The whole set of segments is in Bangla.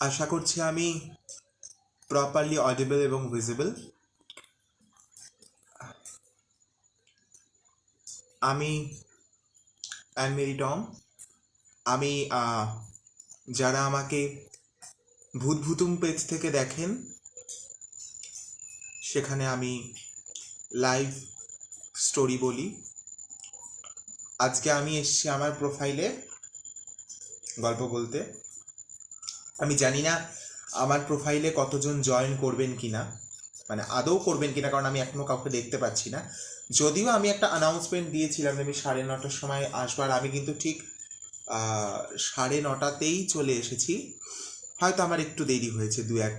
আশা করছি আমি প্রপারলি অডিবল এবং ভিজিবল আমি অ্যান মেরি টম আমি যারা আমাকে ভূত ভুতুম পেজ থেকে দেখেন, সেখানে আমি লাইভ স্টোরি বলি। আজকে আমি এসেছি আমার প্রোফাইলে গল্প বলতে। আমি জানি না আমার প্রোফাইলে কতজন জয়েন করবেন কি না মানে আদৌ করবেন কিনা, কারণ আমি এখনও কাউকে দেখতে পাচ্ছি না। যদিও আমি একটা অ্যানাউন্সমেন্ট দিয়েছিলাম আমি সাড়ে নটার সময় আসবার আমি কিন্তু ঠিক সাড়ে নটাতেই চলে এসেছি। হয়তো আমার একটু দেরি হয়েছে, দু এক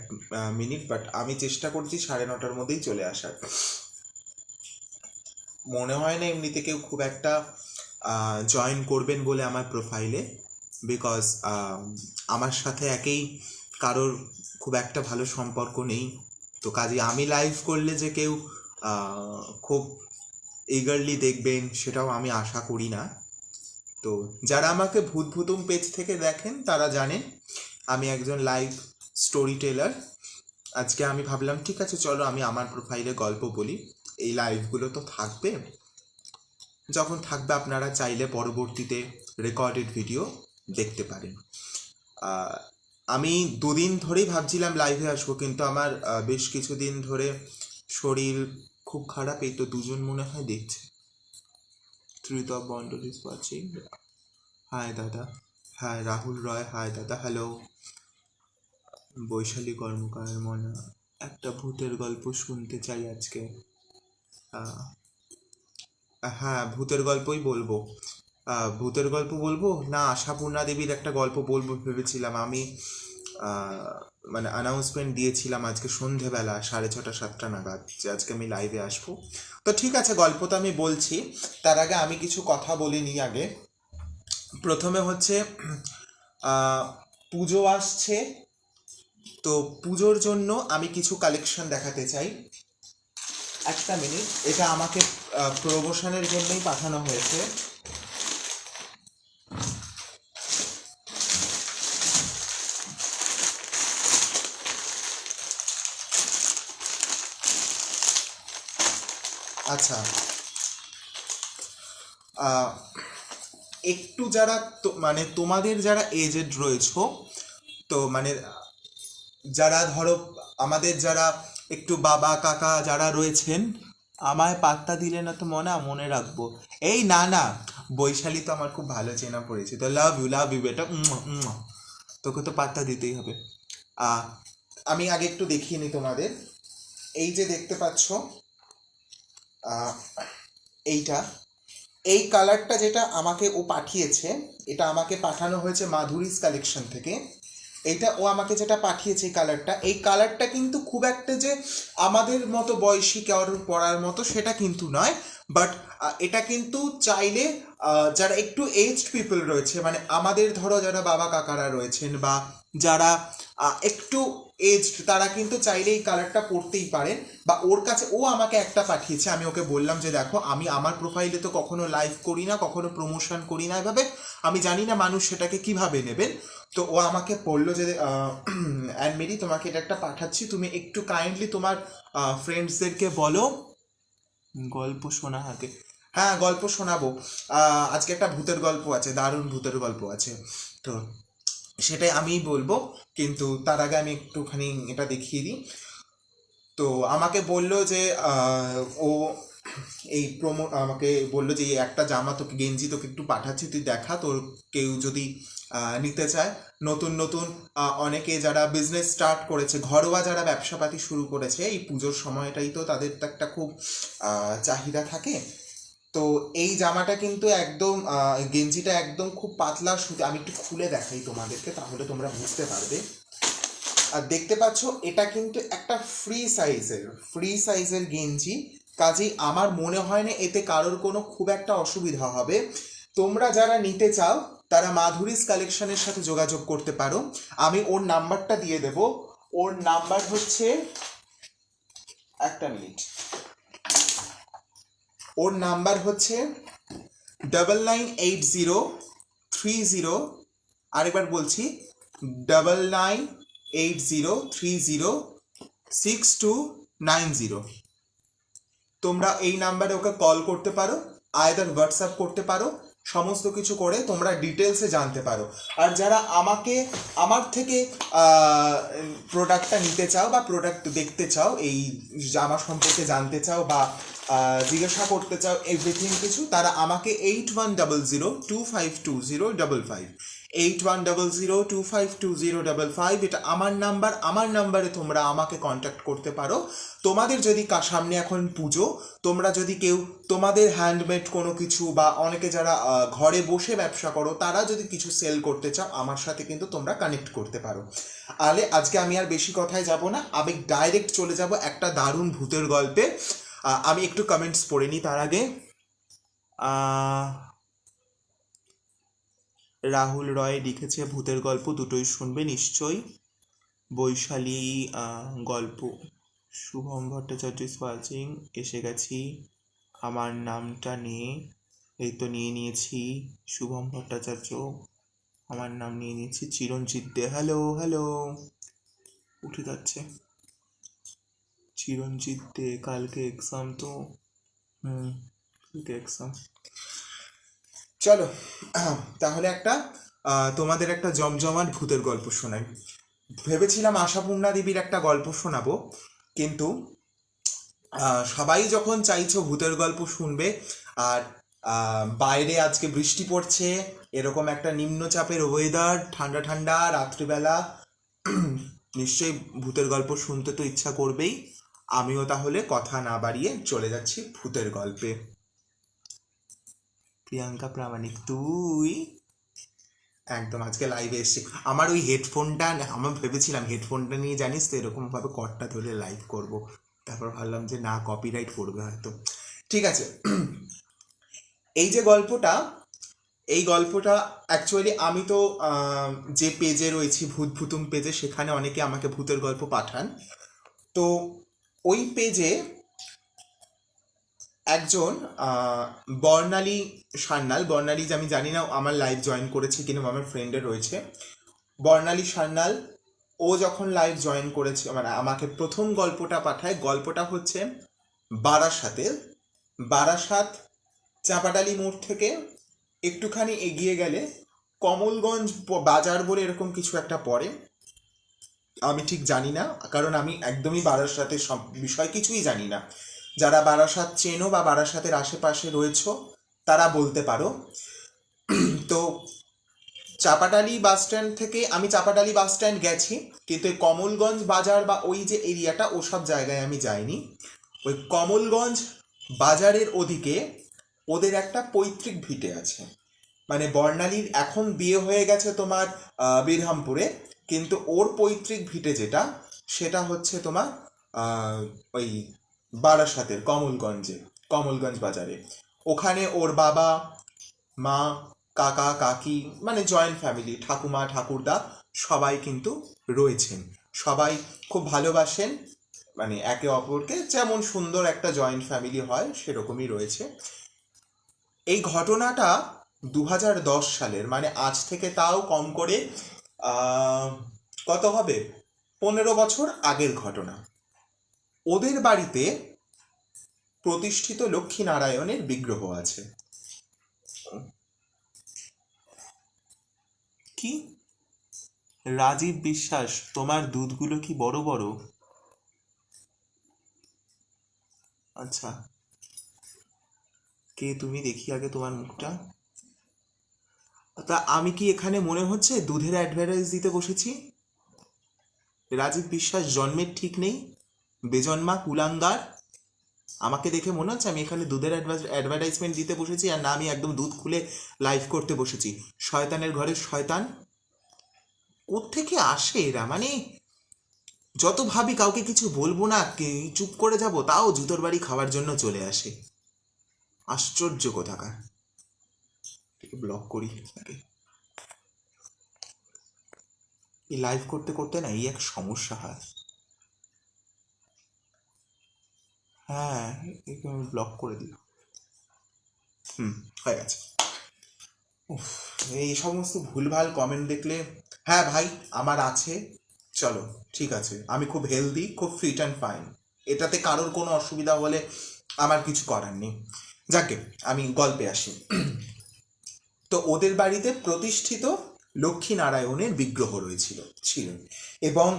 মিনিট বাট আমি চেষ্টা করছি সাড়ে নটার মধ্যেই চলে আসার। মনে হয় না এমনিতে কেউ খুব একটা জয়েন করবেন বলে আমার প্রোফাইলে বিকজ আমার সাথে একেই কারোর খুব একটা ভালো সম্পর্ক নেই। তো কাজে আমি লাইভ করলে যে কেউ খুব ইগারলি দেখবেন সেটাও আমি আশা করি না। তো যারা আমাকে ভূত ভুতুম পেজ থেকে দেখেন, তারা জানেন আমি একজন লাইভ স্টোরি টেলার আজকে আমি ভাবলাম, ঠিক আছে, চলো আমি আমার প্রোফাইলে গল্প বলি। এই লাইভগুলো তো থাকবে। যখন থাকবে, আপনারা চাইলে পরবর্তীতে রেকর্ডেড ভিডিও দেখতে পারেন। আমি দুদিন ধরেই ভাবছিলাম লাইভে আসব, কিন্তু আমার বেশ কিছুদিন ধরে শরীর খুব খারাপ, এই তো দুজন মনে হয় দেখছে। Tritap Mondal is watching hi দাদা। হাই রাহুল রয়। হাই দাদা। হ্যালো বৈশালী কর্মকার, মনে। একটা ভূতের গল্প শুনতে চাই আজকে। হ্যাঁ ভূতের গল্পই বলব। ভূতের গল্প বলব? না, আশাপূর্ণা দেবীর একটা গল্প বলব ভেবেছিলাম। আমি মানে অ্যানাউন্সমেন্ট দিয়েছিলাম আজকে সন্ধেবেলা, সাড়ে ছটা, সাতটা নাগাদ, যে আজকে আমি লাইভে আসব। তো ঠিক আছে, গল্প তো আমি বলছি। তার আগে আমি কিছু কথা বলে নিই আগে। প্রথমে হচ্ছে পুজো আসছে। তো পুজোর জন্য আমি কিছু কালেকশন দেখাতে চাই। একটা মিনিট এটা আমাকে প্রমোশনের জন্যই পাঠানো হয়েছে। আচ্ছা। একটু যারা মানে তোমাদের যারা এজেড রয়েছো, তো মানে যারা ধরো আমাদের যারা একটু বাবা, কাকা যারা রয়েছেন, আমায় পাত্তা দিলে না তো মনে মনে রাখব। এই না না, বৈশালী তো আমার খুব ভালো চেনা পড়েছে তো লাভ ইউ লাভ ইউ বেটা। তোকে তো পাত্তা দিতেই হবে। আমি আগে একটু দেখিয়ে নিই তোমাদের। এই যে দেখতে পাচ্ছ এইটা। এই কালারটা যেটা আমাকে ও পাঠিয়েছে, এটা আমাকে পাঠানো হয়েছে মাধুরীস কালেকশন থেকে। এইটা ও আমাকে যেটা পাঠিয়েছে এই কালারটা এই কালারটা কিন্তু খুব একটা যে আমাদের মতো বয়সী কারোর পড়ার মতো সেটা কিন্তু নয় বাট এটা কিন্তু চাইলে যারা একটু এজড পিপল রয়েছে মানে আমাদের ধরো যারা বাবা কাকারা রয়েছেন বা যারা একটু এজড তারা কিন্তু চাইলে এই কালারটা পরতেই পারেন। বা ওর কাছে, ও আমাকে একটা পাঠিয়েছে, আমি ওকে বললাম যে, দেখো, আমি আমার প্রোফাইলে তো কখনো লাইভ করি না, কখনো প্রমোশন করি না। এভাবে আমি জানি না মানুষ সেটাকে কীভাবে নেবেন। তো ও আমাকে বলল যে অ্যান্ড মেরি তোমাকে এটা একটা পাঠাচ্ছি। তুমি একটু কাইন্ডলি তোমার ফ্রেন্ডসদেরকে বলো। গল্প শোনা আগে হ্যাঁ গল্প শোনাবো। আজকে একটা ভূতের গল্প আছে, দারুণ ভূতের গল্প আছে। তো সেটাই আমিই বলব। কিন্তু তার আগে আমি একটুখানি এটা দেখিয়ে দিই। তো আমাকে বলল যে ও এই প্রোমো আমাকে বলল যে, এই একটা জামা তোকে, গেঞ্জি তোকে একটু পাঠাচ্ছি, তুই দেখা, তোর কেউ যদি নিতে চায়। নতুন নতুন অনেকে যারা বিজনেস স্টার্ট করেছে, ঘরোয়া যারা ব্যবসাপাতি শুরু করেছে, এই পুজোর সময়টাই তো তাদের তো একটা খুব চাহিদা থাকে। তো এই জামাটা কিন্তু একদম গেঞ্জিটা একদম খুব পাতলা সুতি। আমি একটু খুলে দেখাই তোমাদেরকে, তাহলে তোমরা বুঝতে পারবে। আর দেখতে পাচ্ছ, এটা কিন্তু একটা ফ্রি সাইজের ফ্রি সাইজের গেঞ্জি। কাজেই আমার মনে হয় না এতে কারোর কোনো খুব একটা অসুবিধা হবে। তোমরা যারা নিতে চাও, তারা মাধুরীস কালেকশনের সাথে যোগাযোগ করতে পারো। আমি ওর নাম্বারটা দিয়ে দেব। ওর নাম্বার হচ্ছে, একটা মিনিট। ওর নাম্বার হচ্ছে double nine eight zero three zero আরেকবার বলছি double nine eight zero three zero six two nine zero তোমরা এই নাম্বারে ওকে কল করতে পারো আয়দার হোয়াটসঅ্যাপ করতে পারো সমস্ত কিছু করে তোমরা ডিটেলসে জানতে পারো। আর যারা আমাকে, আমার থেকে প্রোডাক্টটা নিতে চাও বা প্রোডাক্ট দেখতে চাও, এই জামা সম্পর্কে জানতে চাও বা জিজ্ঞাসা করতে চাও এভরিথিং কিছু, তারা আমাকে eight one double zero two five two zero double five eight one double zero two five two zero double five এটা আমার নাম্বার, আমার নাম্বারে তোমরা আমাকে কন্ট্যাক্ট করতে পারো। তোমাদের যদি সামনে এখন পুজো, তোমরা যদি কেউ, তোমাদের হ্যান্ডমেড কোনো কিছু বা অনেকে যারা ঘরে বসে ব্যবসা করো, তারা যদি কিছু সেল করতে চাও, আমার সাথে কিন্তু তোমরা কানেক্ট করতে পারো। আলে, আজকে আমি আর বেশি কথায় যাব না। আমি ডাইরেক্ট চলে যাব একটা দারুণ ভূতের গল্পে। আমি একটু কমেন্টস পড়ে নিই তার আগে। রাহুল রয় লিখেছে ভূতের গল্প, দুটোই শুনবে নিশ্চয়ই। বৈশালী গল্প। শুভম ভট্টাচার্য ওয়াচিং এসে গেছি আমার নামটা নিয়ে। এই তো নিয়ে নিয়েছি শুভম ভট্টাচার্য। আমার নাম নিয়ে নিয়েছি চিরঞ্জিত দে। হ্যালো হ্যালো উঠে যাচ্ছে। চিরঞ্জিত দে, কালকে এক্সাম তো। হুম, কালকে এক্সাম চলো, তাহলে একটা তোমাদের একটা জমজমাট ভূতের গল্প শোনাই। ভেবেছিলাম আশাপূর্ণা দেবীর একটা গল্প শোনাবো, কিন্তু সবাই যখন চাইছো ভূতের গল্প শুনবে, আর বাইরে আজকে বৃষ্টি পড়ছে, এরকম একটা নিম্নচাপের ওয়েদার ঠান্ডা ঠান্ডা, রাত্রিবেলা, নিশ্চয়ই ভূতের গল্প শুনতে তো ইচ্ছা করবেই। আমিও তাহলে কথা না বাড়িয়ে চলে যাচ্ছি ভূতের গল্পে। প্রিয়াঙ্কা প্রামাণিক, তুই? একদম, আজকে লাইভে এসছি। আমার ওই হেডফোনটা আমার ভেবেছিলাম হেডফোনটা নিয়ে জানিস তো এরকম ভাবে কটটা ধরে লাইভ করব। তারপর ভাবলাম যে না কপিরাইট পড়বে হয়তো। ঠিক আছে। এই যে গল্পটা, এই গল্পটা অ্যাকচুয়ালি আমি তো যে পেজে রয়েছি ভূত ভূতুম পেজে সেখানে অনেকে আমাকে ভূতের গল্প পাঠান। তো ওই পেজে একজন বর্ণালী সান্যাল। বর্ণালী যে আমি জানি না আমার লাইভ জয়েন করেছে কিনা আমার ফ্রেন্ডে রয়েছে। বর্ণালী সান্যাল, ও যখন লাইভ জয়েন করেছে মানে আমাকে প্রথম গল্পটা পাঠায়, গল্পটা হচ্ছে বারাসাতের বারাসাত চাপাডালি মোড় থেকে একটুখানি এগিয়ে গেলে কমলগঞ্জ বাজার বলে এরকম কিছু একটা পড়ে। আমি ঠিক জানি না, কারণ আমি একদমই বারাসাতের সব বিষয় কিছুই জানি না। যারা বারাসাত চেনো বা বারাসাতের আশেপাশে রয়েছো, তারা বলতে পারো। তো চাপাটালি বাস স্ট্যান্ড থেকে আমি চাপাটালি বাস স্ট্যান্ড গেছি, কিন্তু এই কমলগঞ্জ বাজার বা ওই যে এরিয়াটা ওসব জায়গায় আমি যাইনি। ওই কমলগঞ্জ বাজারের ওদিকে ওদের একটা পৈতৃক ভিটে আছে। মানে বর্ণালীর এখন বিয়ে হয়ে গেছে তোমার বীরহামপুরে, কিন্তু ওর পৈতৃক ভিটে যেটা, সেটা হচ্ছে তোমার ওই বারাসাতের, কমলগঞ্জে, কমলগঞ্জ বাজারে। ওখানে ওর বাবা, মা, কাকা, কাকি মানে জয়েন্ট ফ্যামিলি ঠাকুমা, ঠাকুরদা সবাই কিন্তু রয়েছেন। সবাই খুব ভালোবাসেন মানে একে অপরকে। যেমন সুন্দর একটা জয়েন্ট ফ্যামিলি হয়, সেরকমই রয়েছে। এই ঘটনাটা দু সালের মানে আজ থেকে তাও কম করে কত হবে? পনেরো বছর আগের ঘটনা। ওদের বাড়িতে প্রতিষ্ঠিত লক্ষ্মীনারায়ণের বিগ্রহ আছে। কি? রাজীব বিশ্বাস, তোমার দুধগুলো কি বড় বড়? আচ্ছা। কে তুমি দেখি আগে তোমার মুখটা। তা আমি কি এখানে মনে হচ্ছে দুধের অ্যাডভার্টাইজ দিতে বসেছি? রাজীব বিশ্বাস, জন্মের ঠিক নেই। বেজন্মা কুলাঙ্গার। আমাকে দেখে মনে হচ্ছে আমি এখানে দুধের অ্যাডভার্টাইজমেন্ট দিতে বসেছি আর না আমি একদম দুধ খুলে লাইভ করতে বসেছি। শয়তানের ঘরে শয়তান? কোত্থেকে আসে এরা? মানে যত ভাবি কাউকে কিছু বলব না চুপ করে যাব, তাও জুতোর বাড়ি খাওয়ার জন্য চলে আসে। আশ্চর্য কোথাকার। ব্লক করি এই লাইভ করতে করতে না, এই এক সমস্যা হয়। হ্যাঁ একে আমি ব্লক করে দিই হুম হয়ে গেছে। উফ, এই সমস্ত ভুলভাল কমেন্ট দেখলে হ্যাঁ ভাই আমার আছে। চলো ঠিক আছে। আমি খুব হেলদি খুব ফিট অ্যান্ড ফাইন এটাতে কারোর কোনো অসুবিধা হলে আমার কিছু করার নেই। যাকে আমি গল্পে আসি। তো ওদের বাড়িতে প্রতিষ্ঠিত লক্ষ্মীনারায়ণের বিগ্রহ রয়েছিল ছিল এবং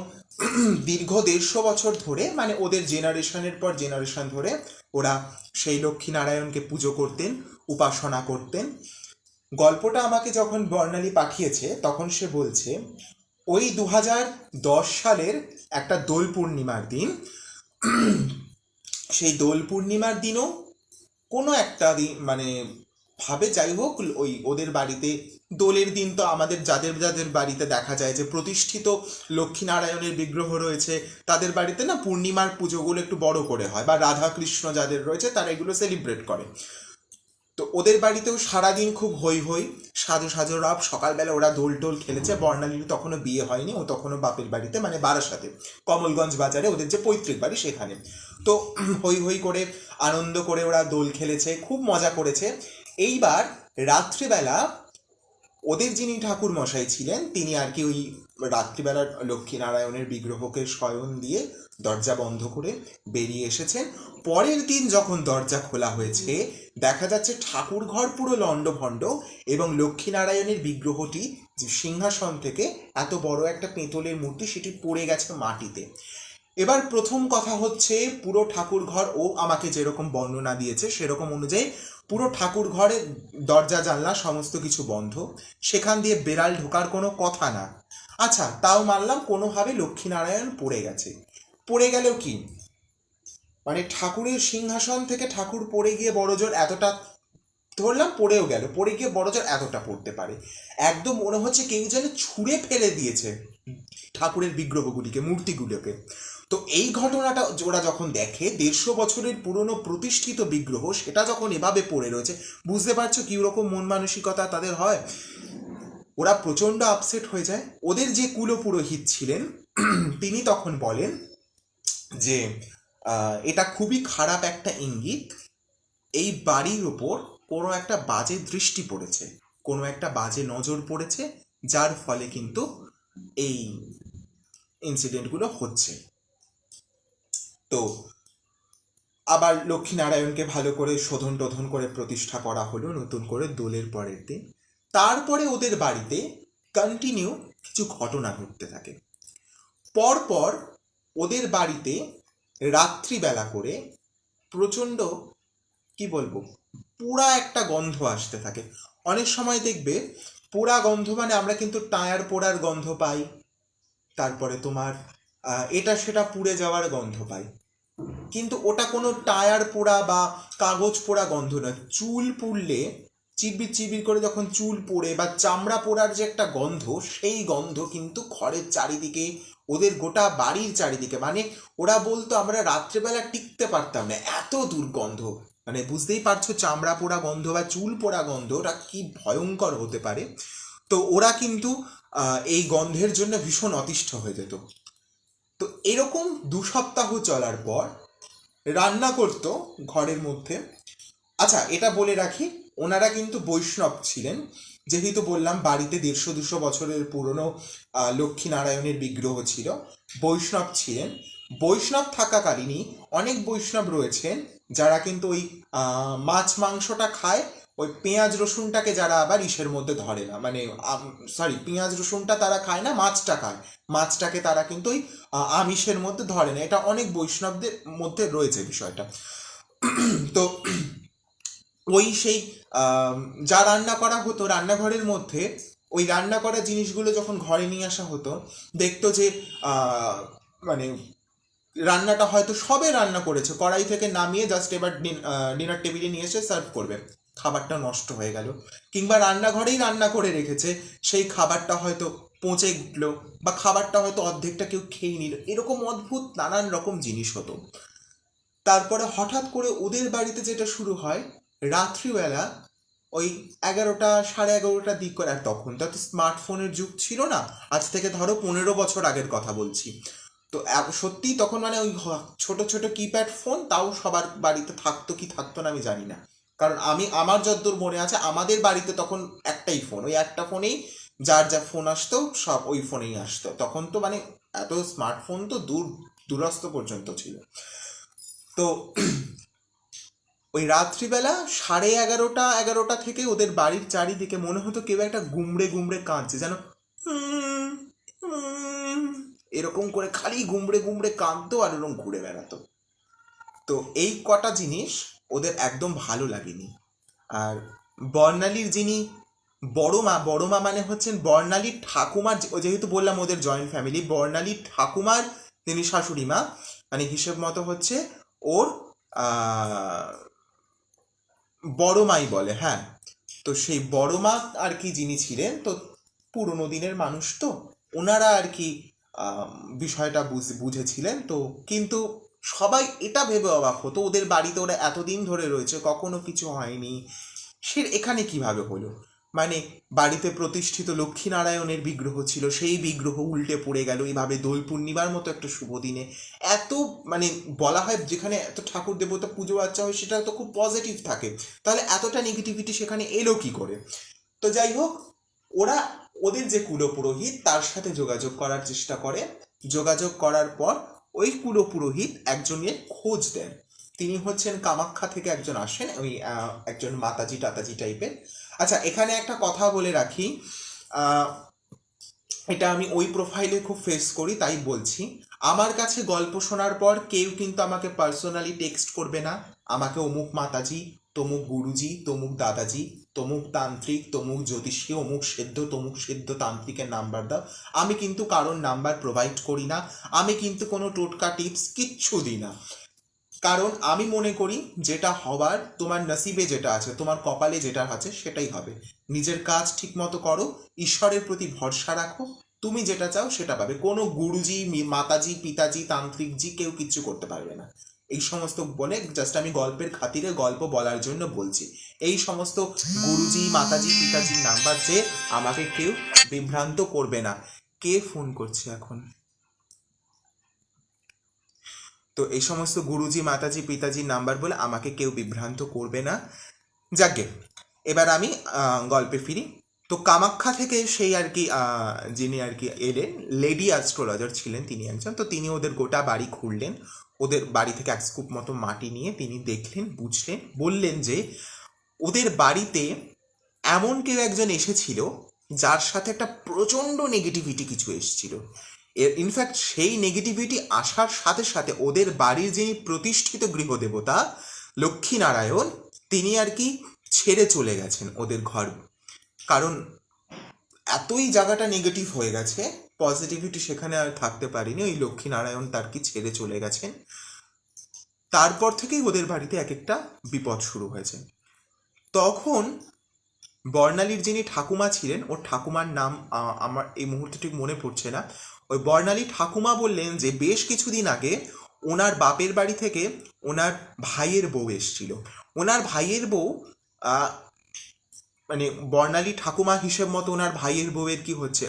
দীর্ঘ দেড়শো বছর ধরে মানে ওদের জেনারেশনের পর জেনারেশন ধরে, ওরা সেই লক্ষ্মীনারায়ণকে পুজো করতেন, উপাসনা করতেন। গল্পটা আমাকে যখন বর্ণালী পাঠিয়েছে, তখন সে বলছে, ওই দু সালের একটা দোল পূর্ণিমার দিন, সেই দোল পূর্ণিমার দিনও কোনো একটা দিন মানে ভাবে যাই হোক, ওই ওদের বাড়িতে দোলের দিন তো আমাদের যাদের যাদের বাড়িতে দেখা যায় যে প্রতিষ্ঠিত লক্ষ্মীনারায়ণের বিগ্রহ রয়েছে, তাদের বাড়িতে না পূর্ণিমার পুজোগুলো একটু বড় করে হয় বা রাধা কৃষ্ণ যাদের রয়েছে তারা এগুলো সেলিব্রেট করে। তো ওদের বাড়িতেও সারাদিন খুব হই হই সাজো সাজো রাব, সকালবেলা ওরা দোল টোল খেলেছে, বর্ণালীর তখনও বিয়ে হয়নি, ও তখনও বাপের বাড়িতে মানে বারাসাতে, কমলগঞ্জ বাজারে, ওদের যে পৈতৃক বাড়ি সেখানে। তো হই হই করে আনন্দ করে ওরা দোল খেলেছে, খুব মজা করেছে। এইবার রাত্রিবেলা ওদের যিনি ঠাকুর মশাই ছিলেন, তিনি আর কি ওই রাত্রিবেলা লক্ষ্মীনারায়ণের বিগ্রহকে শয়ন দিয়ে দরজা বন্ধ করে বেরিয়ে এসেছেন। পরের দিন যখন দরজা খোলা হয়েছে, দেখা যাচ্ছে ঠাকুর ঘর পুরো লণ্ডভণ্ড এবং লক্ষ্মীনারায়ণের বিগ্রহটি সিংহাসন থেকে এত বড় একটা পেঁতলের মূর্তি, সেটি পড়ে গেছে মাটিতে। এবার প্রথম কথা হচ্ছে, পুরো ঠাকুর ঘর ও আমাকে যেরকম বর্ণনা দিয়েছে, সেরকম অনুযায়ী পুরো ঠাকুর ঘরের দরজা, জানলা সমস্ত কিছু বন্ধ। সেখান দিয়ে বেড়াল ঢোকার কোনো কথা না। আচ্ছা তাও মানলাম কোনোভাবে লক্ষ্মীনারায়ণ পড়ে গেছে। পড়ে গেলেও কি? মানে ঠাকুরের সিংহাসন থেকে ঠাকুর পড়ে গিয়ে বড়জোর এতটা ধরলাম পড়েও গেল, পড়ে গিয়ে বড়জোর এতটা পড়তে পারে। একদম মনে হচ্ছে কেউ যেন ছুঁড়ে ফেলে দিয়েছে। ঠাকুরের বিগ্রহগুলিকে, মূর্তিগুলোকে। তো এই ঘটনাটা ওরা যখন দেখে, দেড়শো বছরের পুরনো প্রতিষ্ঠিত বিগ্রহ, সেটা যখন এভাবে পড়ে রয়েছে, বুঝতে পারছ কি রকম মন মানসিকতা তাদের হয়? ওরা প্রচণ্ড আপসেট হয়ে যায়। ওদের যে কুলপুরোহিত ছিলেন, তিনি তখন বলেন যে এটা খুবই খারাপ একটা ইঙ্গিত। এই বাড়ির ওপর কোনো একটা বাজে দৃষ্টি পড়েছে। কোনো একটা বাজে নজর পড়েছে, যার ফলে কিন্তু এই ইনসিডেন্টগুলো হচ্ছে। তো আবার লক্ষ্মীনারায়ণকে ভালো করে শোধন টোধন করে প্রতিষ্ঠা করা হলো নতুন করে দোলের পরের দিন। তারপরে ওদের বাড়িতে কন্টিনিউ কিছু ঘটনা ঘটতে থাকে। পরপর ওদের বাড়িতে রাত্রিবেলা করে প্রচণ্ড কি বলব? পুরা একটা গন্ধ আসতে থাকে। অনেক সময় দেখবে পোড়া গন্ধ মানে আমরা কিন্তু টায়ার পোড়ার গন্ধ পাই, তারপরে তোমার এটা সেটা পুড়ে যাওয়ার গন্ধ পাই। কিন্তু ওটা কোনো টায়ার পোড়া বা কাগজ পোড়া গন্ধ নয়। চুল পুড়লে চিবির চিবির করে যখন চুল পোড়ে বা চামড়া পোড়ার যে একটা গন্ধ, সেই গন্ধ কিন্তু ঘরের চারিদিকে, ওদের গোটা বাড়ির চারিদিকে মানে ওরা বলতো আমরা রাত্রেবেলা টিকতে পারতাম না, এত দুর্গন্ধ। মানে বুঝতেই পারছ চামড়া পোড়া গন্ধ বা চুল পোড়া গন্ধ, ওটা কি ভয়ঙ্কর হতে পারে। তো ওরা কিন্তু এই গন্ধের জন্য ভীষণ অতিষ্ঠ হয়ে যেত। তো এরকম দু সপ্তাহ চলার পর রান্না করতো ঘরের মধ্যে। আচ্ছা এটা বলে রাখি, ওনারা কিন্তু বৈষ্ণব ছিলেন। যেহেতু বললাম, বাড়িতে দেড়শো দুশো বছরের পুরনো লক্ষ্মীনারায়ণের বিগ্রহ ছিল, বৈষ্ণব ছিলেন। বৈষ্ণব থাকাকালীনই অনেক বৈষ্ণব রয়েছেন। যারা কিন্তু ওই মাছ মাংসটা খায়, ওই পেঁয়াজ রসুনটাকে যারা আবার ইসের মধ্যে ধরে না। মানে সরি পেঁয়াজ রসুনটা তারা খায় না, মাছটা খায়। মাছটাকে তারা কিন্তু ওই আমিষের মধ্যে ধরে না। এটা অনেক বৈষ্ণবদের মধ্যে রয়েছে বিষয়টা। তো, ওই সেই যা রান্না করা হতো রান্নাঘরের মধ্যে, ওই রান্না করা জিনিসগুলো যখন ঘরে নিয়ে আসা হতো, দেখতো যে মানে রান্নাটা হয়তো সবে রান্না করেছে। কড়াই থেকে নামিয়ে জাস্ট এবার ডিনার টেবিলে নিয়ে এসে সার্ভ করবে। খাবারটা নষ্ট হয়ে গেল। কিংবা রান্নাঘরেই রান্না করে রেখেছে। সেই খাবারটা হয়তো পচে উঠল বা খাবারটা হয়তো অর্ধেকটা কেউ খেয়ে নিল। এরকম অদ্ভুত নানান রকম জিনিস হতো। তারপরে হঠাৎ করে ওদের বাড়িতে যেটা শুরু হয়, রাত্রিবেলা ওই এগারোটা সাড়ে এগারোটার দিক করে, আর তখন তো স্মার্টফোনের যুগ ছিল না। আজ থেকে ধরো পনেরো বছর আগের কথা বলছি। তো সত্যিই তখন মানে ওই ছোট ছোট কিপ্যাড ফোন তাও সবার বাড়িতে থাকতো কি থাকতো না আমি জানি না। কারণ আমি, আমার যতদূর মনে আছে, আমাদের বাড়িতে তখন একটাই ফোন ওই একটা ফোনেই যার যা ফোন আসতো, সব ওই ফোনেই আসতো। তখন তো মানে এত স্মার্টফোন তো দূর, দূরস্থ পর্যন্ত ছিল। তো ওই রাত্রিবেলা সাড়ে এগারোটা এগারোটা থেকে ওদের বাড়ির চারিদিকে মনে হতো কেউ একটা গুমড়ে গুমড়ে কাঁদছে, যেন এরকম করে খালি গুমড়ে গুমড়ে কাঁদতো আর এরকম ঘুরে বেড়াতো। তো এই কটা জিনিস ওদের একদম ভালো লাগেনি। আর বর্ণালীর যিনি বড় মা বড় মা মানে হচ্ছেন বর্ণালীর ঠাকুমার যেহেতু বললাম ওদের জয়েন্ট ফ্যামিলি বর্ণালীর ঠাকুমার যিনি শাশুড়ি মা মানে হিসেব মতো হচ্ছে ওর বড় মাই বলে হ্যাঁ। তো সেই বড় মা আর কি যিনি ছিলেন, তো পুরোনো দিনের মানুষ তো, ওনারা আর কি বিষয়টা বুঝ- বুঝেছিলেন। তো কিন্তু সবাই এটা ভেবে অবাক হতো, ওদের বাড়িতে ওরা এতদিন ধরে রয়েছে, কখনো কিছু হয়নি। সে এখানে কীভাবে হলো? মানে বাড়িতে প্রতিষ্ঠিত লক্ষ্মীনারায়ণের বিগ্রহ ছিল, সেই বিগ্রহ উল্টে পড়ে গেল। এইভাবে দোল পূর্ণিমার মতো একটা শুভ দিনে। এত মানে বলা হয় যেখানে এত ঠাকুর দেবতা পুজো আচ্ছা হয়, সেটা তো খুব পজিটিভ থাকে। তাহলে এতটা নেগেটিভিটি সেখানে এলো কি করে? তো যাই হোক, ওরা ওদের যে কুলপুরোহিত, তার সাথে যোগাযোগ করার চেষ্টা করে। যোগাযোগ করার পর ওই কুলপুরোহিত একজনের খোঁজ দেন। তিনি হচ্ছেন কামাখ্যা থেকে একজন আসেন ওই একজন মাতাজি টাতাজি টাইপের। আচ্ছা এখানে একটা কথা বলে রাখি। এটা আমি ওই প্রোফাইলে খুব ফেস করি, তাই বলছি। আমার কাছে গল্প শোনার পর কেউ কিন্তু আমাকে পার্সোনালি টেক্সট করবে না। আমাকে অমুক মাতাজি তমুক গুরুজি, তমুক দাদাজি, তমুক তান্ত্রিক, তমুক জ্যোতিষী, অমুক সেদ্ধ, তমুক সেদ্ধ তান্ত্রিকের নাম্বার দাও। আমি কিন্তু কারোর নাম্বার প্রোভাইড করি না। আমি কিন্তু কোনো টোটকা টিপস কিচ্ছু দিই না। কারণ আমি মনে করি যেটা হবার, তোমার নসিবে যেটা আছে, তোমার কপালে যেটা আছে, সেটাই হবে। নিজের কাজ ঠিক মতো করো, ঈশ্বরের প্রতি ভরসা রাখো। তুমি যেটা চাও সেটা পাবে। কোনো গুরুজি, মাতাজি, পিতাজি, তান্ত্রিকজি কেউ কিচ্ছু করতে পারবে না। এই সমস্ত বলে জাস্ট আমি গল্পের খাতিরে গল্প বলার জন্য বলছি। এই সমস্ত গুরুজি, মাতাজি, পিতাজির নাম্বার যে আমাকে কেউ বিভ্রান্ত করবে না। কে ফোন করছে এখন? তো এই সমস্ত গুরুজি, মাতাজি, পিতাজির নাম্বার বলে আমাকে কেউ বিভ্রান্ত করবে না। যাকে, এবার আমি গল্পে ফিরি। তো কামাখ্যা থেকে সেই আর কি যিনি আর কি এলেন, লেডি অ্যাস্ট্রোলজার ছিলেন তিনি একজন। তো তিনি ওদের গোটা বাড়ি খুঁড়লেন ওদের বাড়ি থেকে এক স্কুপ মতো মাটি নিয়ে তিনি দেখলেন, বুঝলেন, বললেন যে ওদের বাড়িতে এমন কেউ একজন এসেছিল যার সাথে একটা প্রচণ্ড নেগেটিভিটি কিছু এসেছিল। ইনফ্যাক্ট সেই নেগেটিভিটি আসার সাথে সাথে ওদের বাড়ির যিনি প্রতিষ্ঠিত গৃহদেবতা, লক্ষ্মীনারায়ণ, তিনি আর কি ছেড়ে চলে গেছেন ওদের ঘর। কারণ এতই জায়গাটা নেগেটিভ হয়ে গেছে পজিটিভিটি সেখানে আর থাকতে পারিনি। ওই লক্ষ্মীনারায়ণ তার কি ছেড়ে চলে গেছেন? তারপর থেকেই ওদের বাড়িতে এক একটা বিপদ শুরু হয়েছে। তখন বর্ণালীর যিনি ঠাকুমা ছিলেন, ওর ঠাকুমার নাম আমার এই মুহূর্তে ঠিক মনে পড়ছে না। ওই বর্ণালী ঠাকুমা বললেন যে, বেশ কিছুদিন আগে ওনার বাপের বাড়ি থেকে ওনার ভাইয়ের বউ এসছিল। ওনার ভাইয়ের বউ মানে বর্ণালী ঠাকুমা হিসেব মতো ওনার ভাইয়ের বউয়ের কি হচ্ছে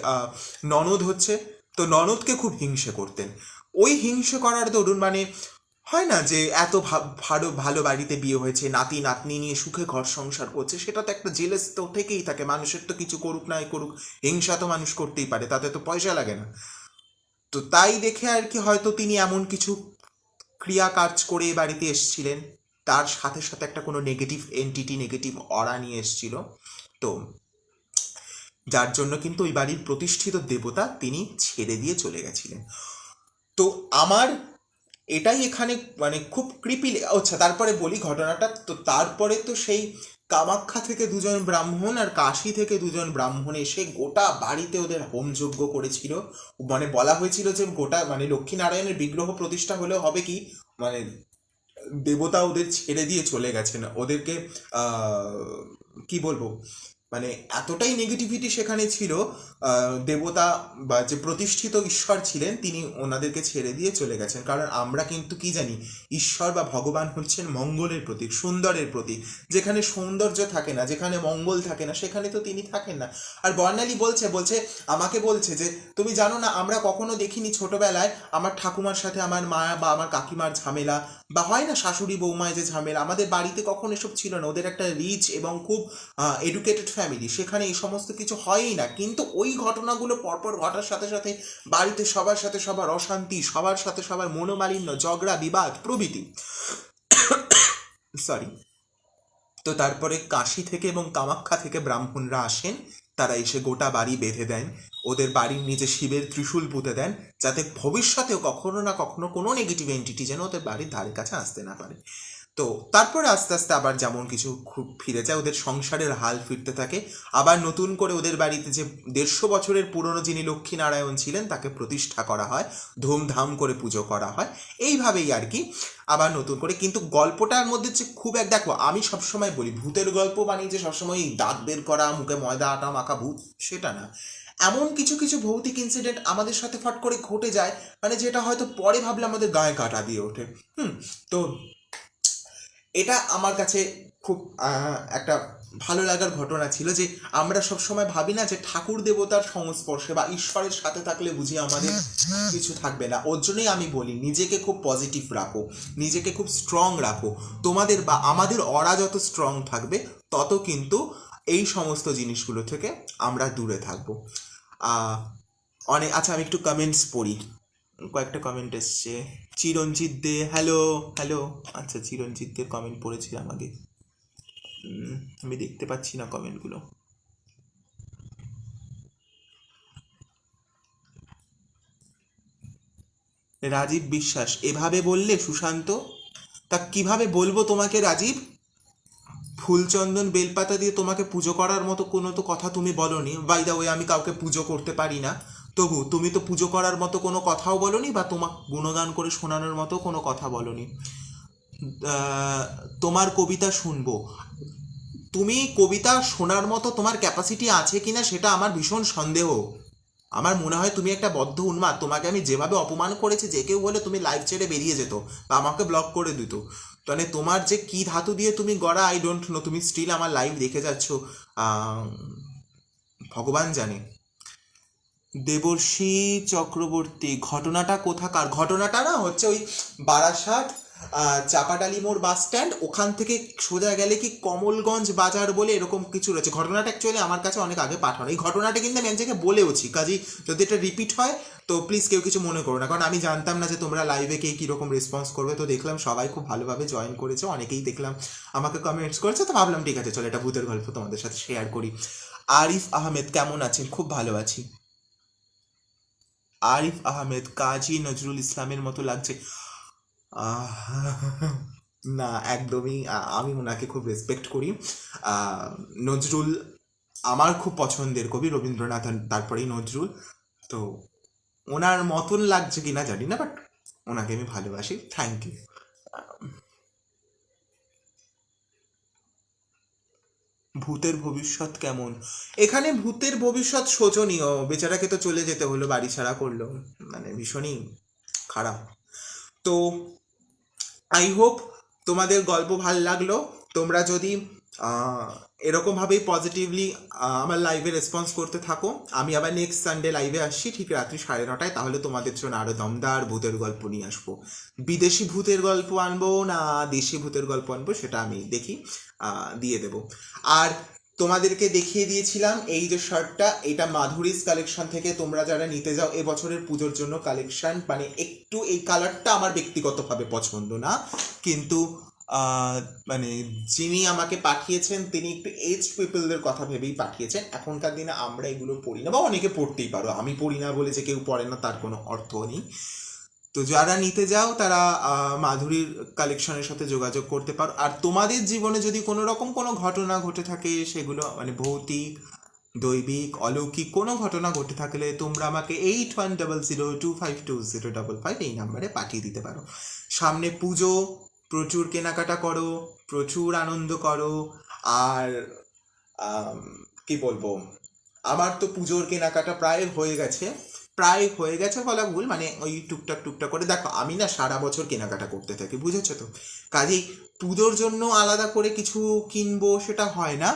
ননদ হচ্ছে। তো ননদকে খুব হিংসে করতেন। ওই হিংসে করার দরুন মানে হয় না যে এত ভালো ভালো বাড়িতে বিয়ে হয়েছে, নাতি, নাতনি নিয়ে সুখে ঘর সংসার করছে, সেটা তো একটা জেলেস তো থেকেই থাকে, মানুষের তো কিছু করুক নাই করুক, হিংসা তো মানুষ করতেই পারে, তাতে তো পয়সা লাগে না। তো তাই দেখে আর কি হয়তো তিনি এমন কিছু ক্রিয়া কাজ করে বাড়িতে এসেছিলেন। তার সাথে সাথে একটা কোনো নেগেটিভ এন্টিটি নেগেটিভ অরা নিয়ে এসেছিল। তো যার জন্য কিন্তু ওই বাড়ির প্রতিষ্ঠিত দেবতা তিনি ছেড়ে দিয়ে চলে গেছিলেন। তো আমার এটাই এখানে মানে খুব ক্রিপি আচ্ছা তারপরে বলি ঘটনাটা। তো তারপরে তো সেই কামাখ্যা থেকে দুজন ব্রাহ্মণ আর কাশি থেকে দুজন ব্রাহ্মণ এসে গোটা বাড়িতে ওদের হোমযজ্ঞ করেছিল। মানে বলা হয়েছিল যে গোটা মানে লক্ষ্মীনারায়ণের বিগ্রহ প্রতিষ্ঠা হলেও হবে কি? মানে দেবতা ওদের ছেড়ে দিয়ে চলে গেছেন। ওদেরকে কি বলব? মানে এতটাই নেগেটিভিটি সেখানে ছিল দেবতা বা যে প্রতিষ্ঠিত ঈশ্বর ছিলেন, তিনি ওনাদেরকে ছেড়ে দিয়ে চলে গেছেন। কারণ আমরা কিন্তু কি জানি, ঈশ্বর বা ভগবান হচ্ছেন মঙ্গলের প্রতীক, সুন্দরের প্রতীক। যেখানে সৌন্দর্য থাকে না, যেখানে মঙ্গল থাকে না, সেখানে তো তিনি থাকেন না। আর বর্ণালী বলছে বলছে, আমাকে বলছে যে, তুমি জানো না, আমরা কখনো দেখিনি ছোটবেলায় আমার ঠাকুমার সাথে আমার মা বা আমার কাকিমার ঝামেলা? বা হয় না শাশুড়ি বৌমায় যে ঝামেলা? আমাদের বাড়িতে কখনো এসব ছিল না। ওদের একটা রিচ এবং খুব এডুকেটেড ফ্যামিলি সেখানে এই সমস্ত কিছু হয়ই না। কিন্তু ওই ঘটনাগুলো পরপর ঘটার সাথে সাথে বাড়িতে সবার সাথে সবার অশান্তি, সবার সাথে সবার মনোমালিন্য, ঝগড়া, বিবাদ, প্রভৃতি। সরি তো তারপরে কাশি থেকে এবং কামাখ্যা থেকে ব্রাহ্মণরা আসেন। তারা এসে গোটা বাড়ি বেঁধে দেন। ওদের বাড়ির নিচে শিবের ত্রিশূল পুঁতে দেন, যাতে ভবিষ্যতেও কখনো না কখনো কোনো নেগেটিভ এন্টিটি যেন ওদের বাড়ির ধারে কাছে আসতে না পারে। তো তারপরে আস্তে আস্তে আবার যেমন কিছু খুব ফিরে যায়, ওদের সংসারের হাল ফিরতে থাকে। আবার নতুন করে ওদের বাড়িতে যে দেড়শো বছরের পুরনো যিনি লক্ষ্মীনারায়ণ ছিলেন, তাকে প্রতিষ্ঠা করা হয়, ধুমধাম করে পুজো করা হয়। এইভাবেই আর কি আবার নতুন করে। কিন্তু গল্পটার মধ্যে যে খুব এক, দেখো, আমি সবসময় বলি, ভূতের গল্প মানে যে সবসময় দাঁত বের করা, মুখে ময়দা আটা মাখা ভূত, সেটা না। এমন কিছু কিছু ভৌতিক ইনসিডেন্ট আমাদের সাথে ফট করে ঘটে যায় মানে যেটা হয়তো পরে ভাবলে আমাদের গায়ে কাটা দিয়ে ওঠে। হুম, তো এটা আমার কাছে খুব একটা ভালো লাগার ঘটনা ছিল যে আমরা সব সময় ভাবি না যে ঠাকুর দেবতার সংস্পর্শে বা ঈশ্বরের সাথে থাকলে বুঝি আমাদের কিছু থাকবে না। ওর জন্যই আমি বলি, নিজেকে খুব পজিটিভ রাখো, নিজেকে খুব স্ট্রং রাখো। তোমাদের বা আমাদের অরা যত স্ট্রং থাকবে, তত কিন্তু এই সমস্ত জিনিসগুলো থেকে আমরা দূরে থাকব। অনেক আচ্ছা আমি একটু কমেন্টস পড়ি। কয়েকটা কমেন্ট এসছে। চিরঞ্জিত দে হ্যালো হ্যালো আচ্ছা চিরঞ্জিত দের কমেন্ট পড়েছিলাম আমাকে আমি দেখতে পাচ্ছি না কমেন্টগুলো রাজীব বিশ্বাস, এভাবে বললে সুশান্ত? তা কীভাবে বলব তোমাকে রাজীব? ফুলচন্দন বেলপাতা দিয়ে তোমাকে পুজো করার মতো কোনো তো কথা তুমি বলনি। বাই দা ওয়ে আমি কাউকে পুজো করতে পারি না। তবু তুমি তো পুজো করার মতো কোনো কথাও বলনি বা তোমার গুণগান করে শোনানোর মতো কোনো কথা বলনি। তোমার কবিতা শুনব। তুমি কবিতা শোনার মতো তোমার ক্যাপাসিটি আছে কিনা সেটা আমার ভীষণ সন্দেহ। আমার মনে হয় তুমি একটা বদ্ধ উন্মাদ। তোমাকে আমি যেভাবে অপমান করেছি, যে কেউ বলে তুমি লাইভ ছেড়ে বেরিয়ে যেত বা আমাকে ব্লক করে দিত। মানে তোমার যে কি ধাতু দিয়ে তুমি গড়া আই ডোন্ট নো তুমি স্টিল আমার লাইভ দেখে যাচ্ছ। ভগবান জানে। দেবর্ষী চক্রবর্তী, ঘটনাটা কোথাকার? ঘটনাটা না হচ্ছে ওই বারাসাত চাপাডালি মোড় বাস স্ট্যান্ড, ওখান থেকে সোজা গেলে কি কমলগঞ্জ বাজার বলে এরকম কিছু রয়েছে। ঘটনাটা অ্যাকচুয়ালি আমার কাছে অনেক আগে পাঠানো। এই ঘটনাটা কিন্তু আমি এক জায়গায় বলেওছি। কাজেই যদি এটা রিপিট হয়, তো প্লিজ কেউ কিছু মনে করো না। কারণ আমি জানতাম না যে তোমরা লাইভে কে কীরকম রেসপন্স করবে। তো দেখলাম সবাই খুব ভালোভাবে জয়েন করেছে। অনেকেই দেখলাম, আমাকে কমেন্টস করেছে। তো ভাবলাম, ঠিক আছে, চলো, এটা ভূতের গল্প তোমাদের সাথে শেয়ার করি। আরিফ আহমেদ, কেমন আছেন? খুব ভালো আছি। আরিফ আহমেদ, কাজী নজরুল ইসলামের মতো লাগছে। না, একদমই আমি ওনাকে খুব রেসপেক্ট করি। নজরুল আমার খুব পছন্দের কবি রবীন্দ্রনাথ তারপরেই নজরুল। তো ওনার মতন লাগছে কিনা জানি না বাট ওনাকে আমি ভালোবাসি। থ্যাংক ইউ ভূতের ভবিষ্যৎ কেমন? এখানে ভূতের ভবিষ্যৎ শোচনীয়। বেচারাকে তো চলে যেতে হলো, বাড়ি ছাড়া করল। মানে ভীষণই খারাপ। তো আই হোপ তোমাদের গল্প ভালো লাগল। তোমরা যদি এরকমভাবেই পজিটিভলি আমার লাইভে রেসপন্স করতে থাকো। আমি আবার নেক্সট সানডে লাইভে আসছি, ঠিক রাত্রি সাড়ে নটায়। তাহলে তোমাদের জন্য আরও দমদার ভূতের গল্প নিয়ে আসব। বিদেশি ভূতের গল্প আনব না দেশি ভূতের গল্প আনব, সেটা আমি দেখি দিয়ে দেব। আর তোমাদেরকে দেখিয়ে দিয়েছিলাম এই যে শার্টটা এটা মাধুরীস কালেকশন থেকে তোমরা যারা নিতে যাও এবছরের পুজোর জন্য কালেকশন মানে একটু এই কালারটা আমার ব্যক্তিগতভাবে পছন্দ না। কিন্তু মানে যিনি আমাকে পাঠিয়েছেন, তিনি একটু এজ পিপলদের কথা ভেবেই পাঠিয়েছেন। এখনকার দিনে আমরা এগুলো পড়ি না, বা অনেকে পড়তেই পারো। আমি পড়ি না বলে যে কেউ পড়ে না, তার কোনো অর্থ নেই। তো যারা নিতে যাও, তারা মাধুরীর কালেকশনের সাথে যোগাযোগ করতে পারো। আর তোমাদের জীবনে যদি কোনো রকম কোনো ঘটনা ঘটে থাকে, সেগুলো মানে ভৌতিক, দৈবিক, অলৌকিক কোনো ঘটনা ঘটে থাকলে তোমরা আমাকে eight one double zero two five two zero double five এই নাম্বারে পাঠিয়ে দিতে পারো। সামনে পুজো প্রচুর কেনাকাটা করো, প্রচুর আনন্দ করো, আর কি বলব? আমার তো পুজোর কেনাকাটা প্রায় হয়ে গেছে, প্রায় হয়ে গেছে বলা ভুল মানে ওই টুকটাক টুকটাক করে। দেখো, আমি না সারা বছর কেনাকাটা করতে থাকি, বুঝেছ তো? কাজেই পুজোর জন্য আলাদা করে কিছু কিনবো সেটা হয় না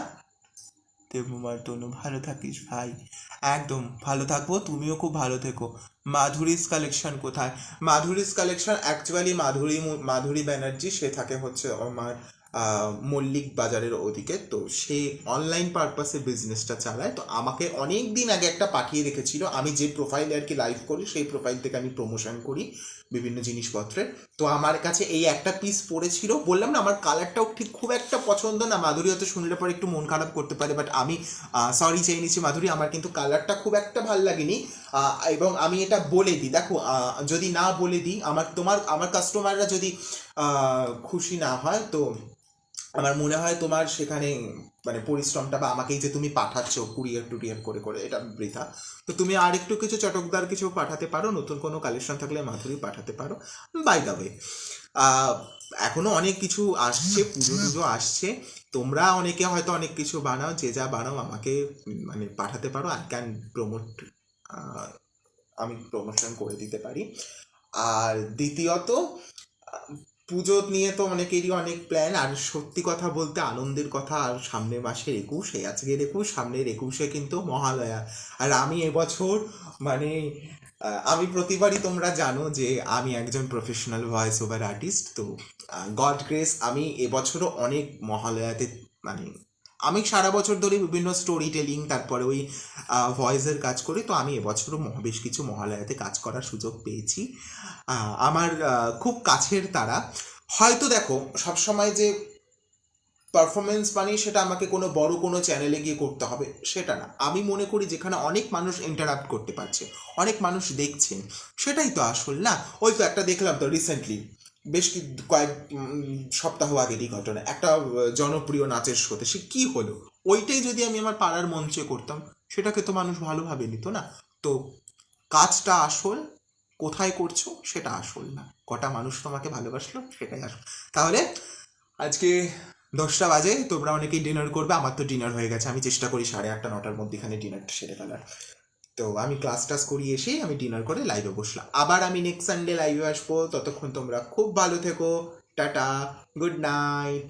দেবকুমার তনু ভালো থাকিস ভাই। একদম, ভালো থাকব, তুমিও খুব ভালো থেকো। মাধুরীস কালেকশন কোথায়? মাধুরীস কালেকশন অ্যাকচুয়ালি মাধুরী মাধুরী ব্যানার্জি, সে থাকে হচ্ছে আমার মল্লিক বাজারের ওদিকে। তো সে অনলাইন পারপাসে বিজনেসটা চালায়। তো আমাকে অনেক দিন আগে একটা পাঠিয়ে রেখেছিল। আমি যে প্রোফাইলে আর কি লাইভ করি, সেই প্রোফাইল থেকে আমি প্রমোশন করি। বিভিন্ন জিনিসপত্রের তো আমার কাছে এই একটা পিস পড়েছিল। বললাম না, আমার কালারটাও ঠিক খুব একটা পছন্দ না। মাধুরী হয়তো শুনলে পরে একটু মন খারাপ করতে পারে বাট আমি সরি চেয়ে নিচ্ছি মাধুরী, আমার কিন্তু কালারটা খুব একটা ভালো লাগেনি। এবং আমি এটা বলে দিই, দেখো যদি না বলে দিই, আমার তোমার, আমার কাস্টমাররা যদি খুশি না হয়, তো আমার মনে হয় তোমার সেখানে মানে পরিশ্রমটা বা আমাকেই যে তুমি পাঠাচ্ছ কুরিয়ার টুরিয়ার করে করে, এটা বৃথা। তো তুমি আর একটু কিছু চটকদার কিছু পাঠাতে পারো, নতুন কোনো কালেকশন থাকলে মাধুরী পাঠাতে পারো। বাই দ্য ওয়ে এখনও অনেক কিছু আসছে, পুজো টুজো আসছে। তোমরা অনেকে হয়তো অনেক কিছু বানাও, যে যা বানাও আমাকে মানে পাঠাতে পারো। আই ক্যান প্রমোট আমি প্রমোশন করে দিতে পারি। আর দ্বিতীয়ত পুজো নিয়ে তো অনেকেরই অনেক প্ল্যান আর সত্যি কথা বলতে আনন্দের কথা আর সামনের মাসের একুশে, আজকের একুশ, সামনের একুশে কিন্তু মহালয়া। আর আমি এবছর মানে আমি প্রতিবারই তোমরা জানো যে আমি একজন প্রফেশনাল ভয়েস ওভার আর্টিস্ট তো গড গ্রেস আমি এবছরও অনেক মহালয়াতে মানে আমি সারা বছর ধরে বিভিন্ন স্টোরি টেলিং তারপরে ওই ভয়েসের কাজ করি, তো আমি এবছরও বেশ কিছু মহালয়াতে কাজ করার সুযোগ পেয়েছি। আমার খুব কাছের তারা। হয়তো দেখো, সবসময় যে পারফরমেন্স বানিয়ে সেটা আমাকে কোনো বড় কোনো চ্যানেলে গিয়ে করতে হবে, সেটা না। আমি মনে করি যেখানে অনেক মানুষ ইন্টারাপ্ট করতে পারছে, অনেক মানুষ দেখছেন, সেটাই তো আসল না? ওই তো একটা দেখলাম তো রিসেন্টলি বেশ কয়েক সপ্তাহ আগেরই ঘটনা, একটা জনপ্রিয় নাচের শোতে, সে কি হলো? ওইটাই যদি আমি আমার পাড়ার মঞ্চে করতাম, সেটাকে তো মানুষ ভালোভাবে নিত না। তো, কাজটা আসল, কোথায় করছ, সেটা আসল না। কটা মানুষ তোমাকে ভালোবাসলো, সেটাই আসল। তাহলে, আজকে দশটা বাজে, তোমরা অনেকেই ডিনার করবে, আমার তো ডিনার হয়ে গেছে, আমি চেষ্টা করি সাড়ে আটটা, নটার মধ্যে এখানে ডিনারটা সেরে ফেলার। তো আমি ক্লাস টাস করি এসেই আমি ডিনার করে লাইভে বসলাম। আবার আমি নেক্সট সানডে লাইভে আসব। ততক্ষণ তোমরা খুব ভালো থেকো। Tata good night